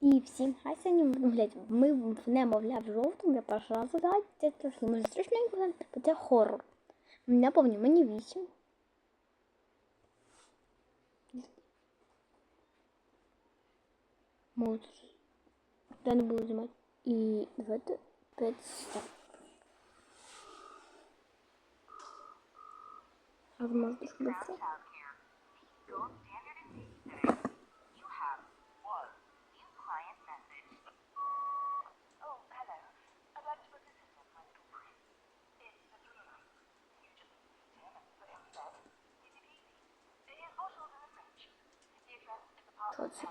І всім хай сьогодні, глядь, ми в немовля в жовтому, я раз граю, це трошки може страшненько, бо це хоррор. Я пам'ятаю, мені вісім. Можу. Я не буду знімати. І давайте 5 стоп. А ви Thanks.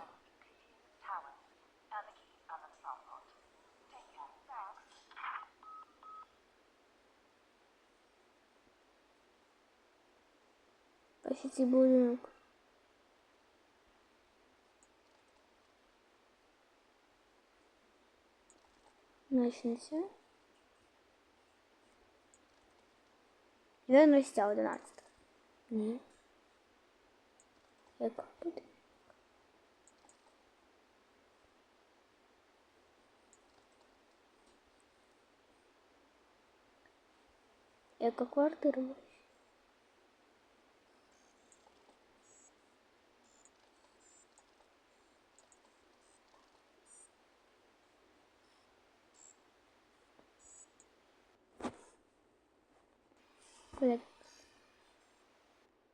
Ось цей будинок. Начнеться. Вернуся 11. Ні. Яка буде? Яка квартира? буде? Блядь.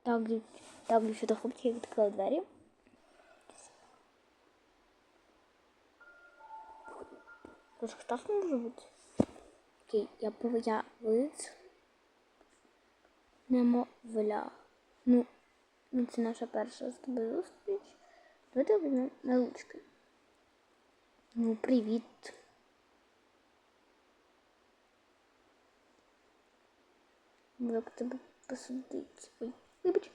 Так, дів- так, дівчата, хлопці, я відкрила двері. Трошки страшно може бути. Окей, я повинна виз. Немовля. Ну, ну, це наша перша з тобою зустріч. Давайте візьмемо на ручки. Ну, привіт. Як тебе посадити? Ой, вибач.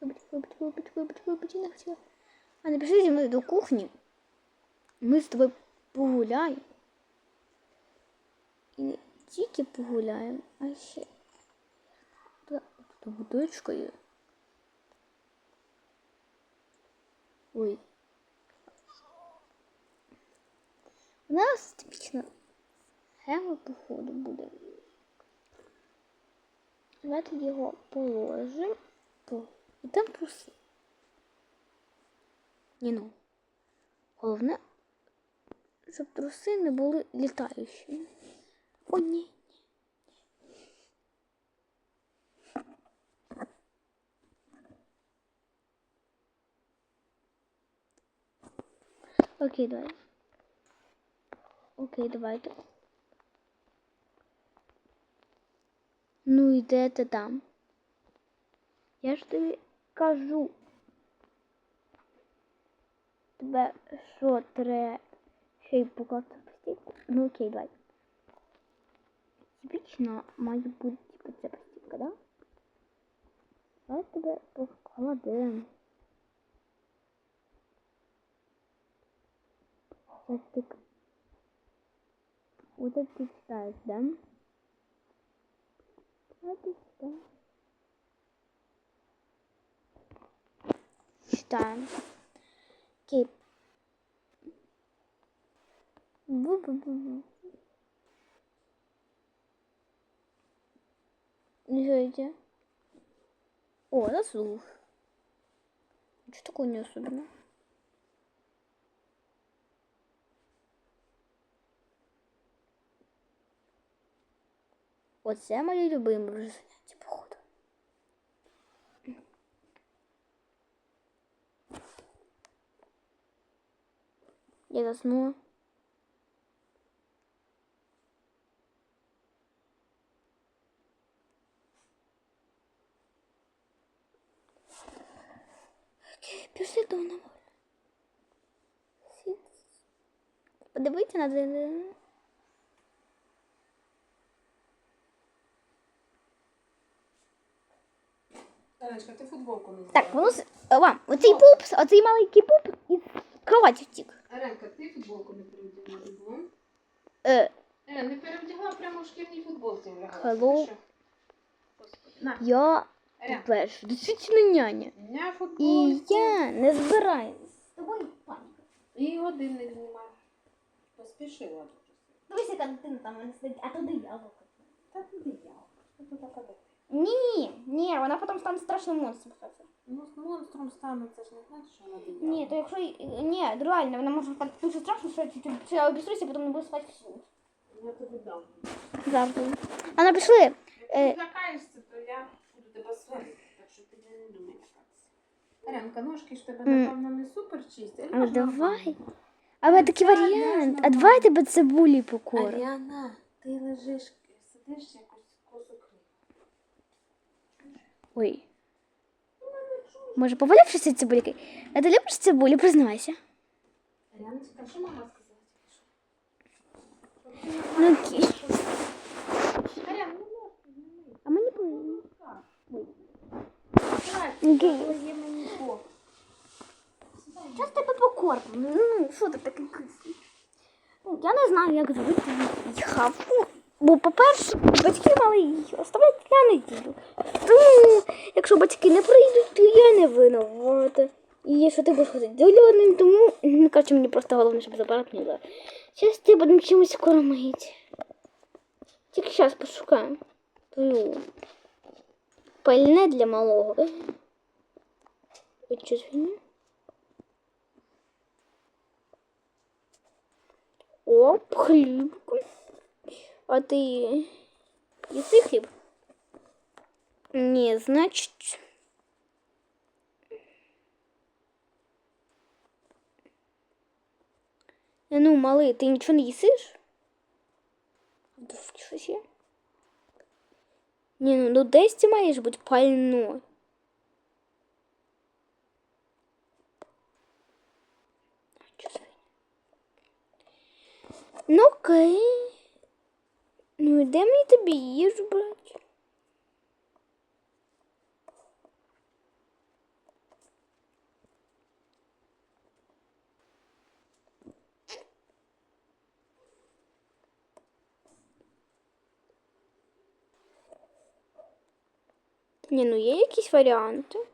Вибач, вибач, вибач, вибач, вибач, я не хотіла. А не пішли зі мною до кухні. Ми з тобою погуляємо. І не тільки погуляємо, а ще Та- тут. Ой. У нас типічна схема походу буде. Давайте його положимо. По... І там труси. Ні, ну. Головне, щоб труси не були літаючими. О, ні. Окей, давай. Окей, давайте. Ну і де ти там? Я ж тобі кажу. Тебе що треба ще й покласти в постільку? Ну окей, давай. Типічно має бути типу ця постілька, да? Давай тебе покладемо. Сейчас ты... Вот это ты читаешь, да? А ты читаешь. Читаем. Окей. Бу-бу-бу-бу. Ничего О, это слух. Что такое не особенно? Оце моє любиме вже заняття, походу. Я заснула. Окей, пішли до мене. Подивіться на це. Танечка, ти футболку не Так, взяла. воно з. Вам, оцей пупс, оцей маленький пуп із кроваті втік. Аренка, ти футболку не перевдягла було? Е, Е, не перевдягла прямо в шкірній футболці влягала. Hello. Ти. На, я Арен, перш, дійсно няня. не І футболку. я не збираюсь. З тобою паніка. І годинник знімай. Поспішила дуже. Дивись, яка дитина там сидить, а туди яблуко. Та туди я. Що тут така дитина? Ні, ні, вона потім стане страшним монстром. Ну, з монстром стане, це ж не значить, що вона диявол. Ні, то якщо ні, реально, вона може стати дуже страшно, що я чуть-чуть що я потім не буду спати всю. Я тобі дам. Завжди. А напиши. Якщо Е. ти лякаєшся, то я буду тебе сварити, так що ти не думай лякатися. Ножки ж тебе, напевно, не супер чисті. А давай. Але такий варіант. А давай тебе цибулі покору. Аріана, ти лежиш, сидиш якось Ой. Може, повалившися цибульки? А ти любиш цибулю, признавайся. Аріаночка, що мама сказала? Ну окей. Аріан, ну ножки, не А мені повинні. Окей. Окей. Є мені по. Що з тебе покорм? Ну, що ти такий кислий? Ну, я не знаю, як зробити їхав. Ну, Бо, по-перше, батьки мали її оставляти на неділю. Тому, якщо батьки не прийдуть, то я не винувата. І що ти будеш ходити дольоним, тому ну, коротше, мені просто головне, щоб забрати не було. Зараз ти будемо чимось кормити. Тільки зараз пошукаємо. Пилю. Пальне для малого. Ой, що звільня? Оп, хлібку. А ти їси хліб? Ні, значить. Е, Ну, малий, ти нічого не їсиш? Щось є? Ні, ну, ну десь ти маєш бути пально. Що за Ну окей. Ну де мені тобі їжу брати? Ні, ну є якісь варіанти.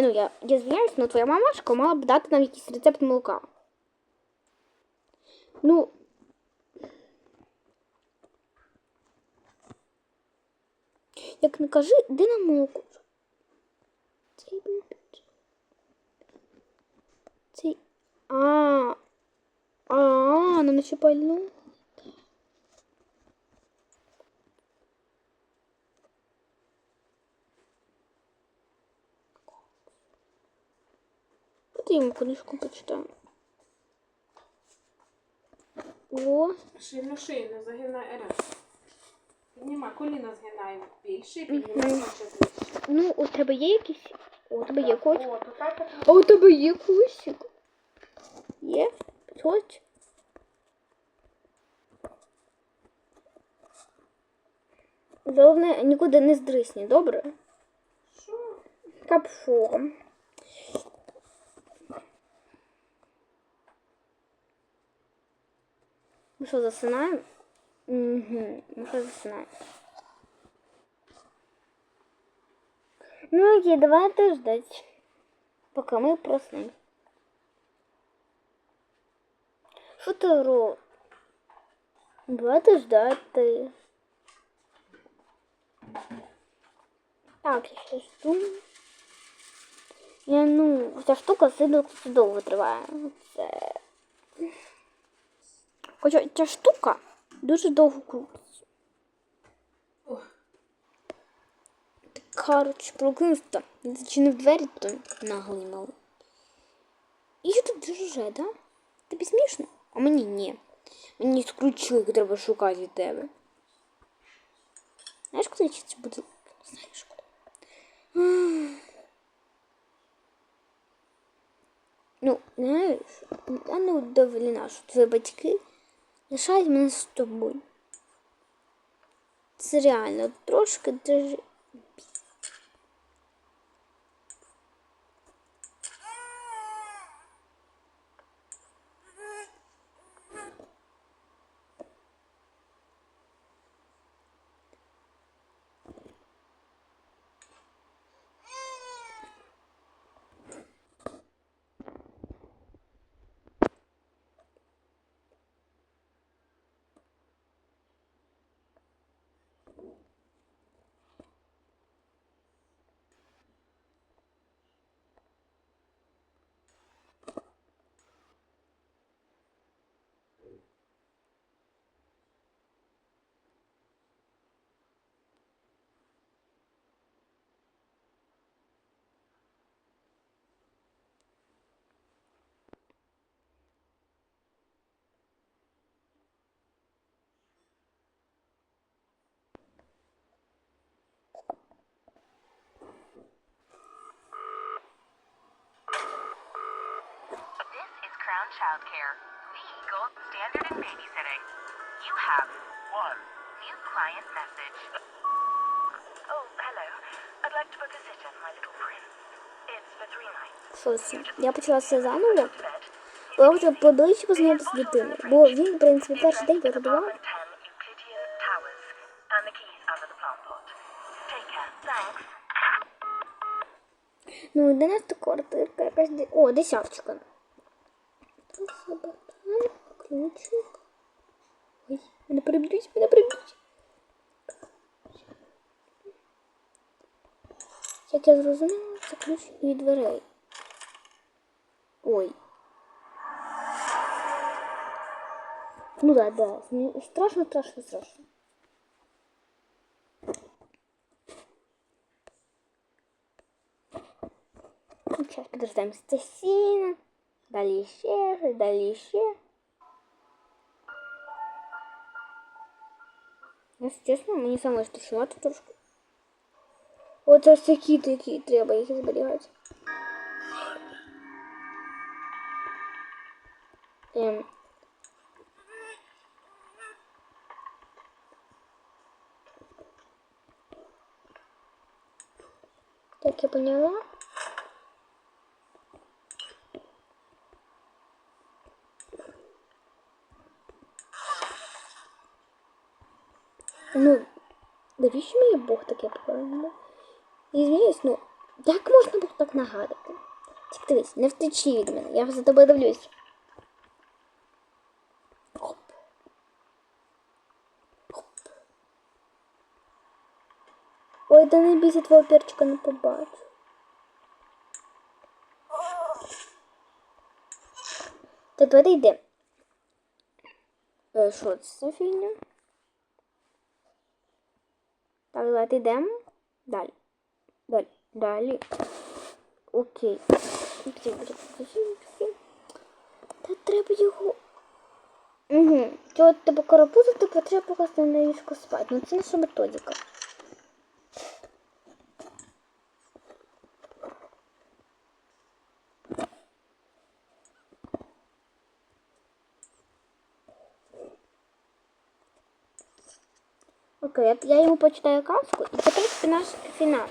Ну я, я звиняюсь, но твоя мамашка мала б дати нам якийсь рецепт молока. Ну. Як не кажи, де нам молоко? Цей. Цей. А. А, нам ще пальну. Я йому книжку почитаю. О, Шийно шийно, загинай Аріан. Піднімай, коліна згинай більше, піднімай Мгм. ближче. ну у тебе є якісь. О, у тебе є котик. О, то так от А у тебе є кусик? Є? Підходь. Головне, нікуди не здрисні, добре? Що? Капшо. Ми що, засинаємо? Угу, ми що засинаємо. Ну окей, давайте ждать, поки ми проснемо. Що ти робиш? Давайте ждати. Так, я ще жду. Я, ну, ця штука сильно довго триває. Це... Хоча ця штука дуже довго крутиться. Коротше, прокинувся, зачинив двері, то наглий малий. І що тут вже, да? Тобі смішно? А мені ні. Мені скручили, треба шукати від тебе. Знаєш, куди це буде? Знаєш куди? Ну, знаєш, я не удовлена, що твої батьки лишають мене з тобою. Це реально трошки даже. childcare, the gold standard in babysitting. You have one new client message. Oh, hello. I'd like to book a sitter for my little prince. It's for three nights. Що це? Я почала все заново. Bed. Бо я хотіла поближче познайомитися з дитиною. Бо він, в принципі, перший день Address is перебував. apartment 10 Euclidean Towers. And the keys under the plant pot. Take care. Thanks. Ну, 11 квартирка якась. де- О, десяточка. Красота, ключик. Ой, мене приб'ють, мене приб'ють. Як я зрозуміла, це ключ від дверей. Ой. Ну да, да. Мені Страшно, страшно, страшно. Ну, Сейчас подождем Стасина. Далі ще, щось, далі ще. Якщо чесно, мені саме страшнувати трошки. Оце все кіти, які треба їх зберігати. Ем. Так, я поняла. Мені Бог таке покарання? І зміюсь, ну, як можна було так нагадати? Тільки дивись, не втечі від мене, я за тобою дивлюсь. Ой, да не бійся, твого перчика не побачу. Так, давайте йдемо. Е, Що це за фігня? Так, давайте йдемо. Далі. Далі. Далі. Окей. Та треба його. Угу. Цього типу карапузу, типу треба покласти на ліжко спати. Ну це наша методика. Окей, я, йому почитаю казку, і це, в принципі, наш фінал.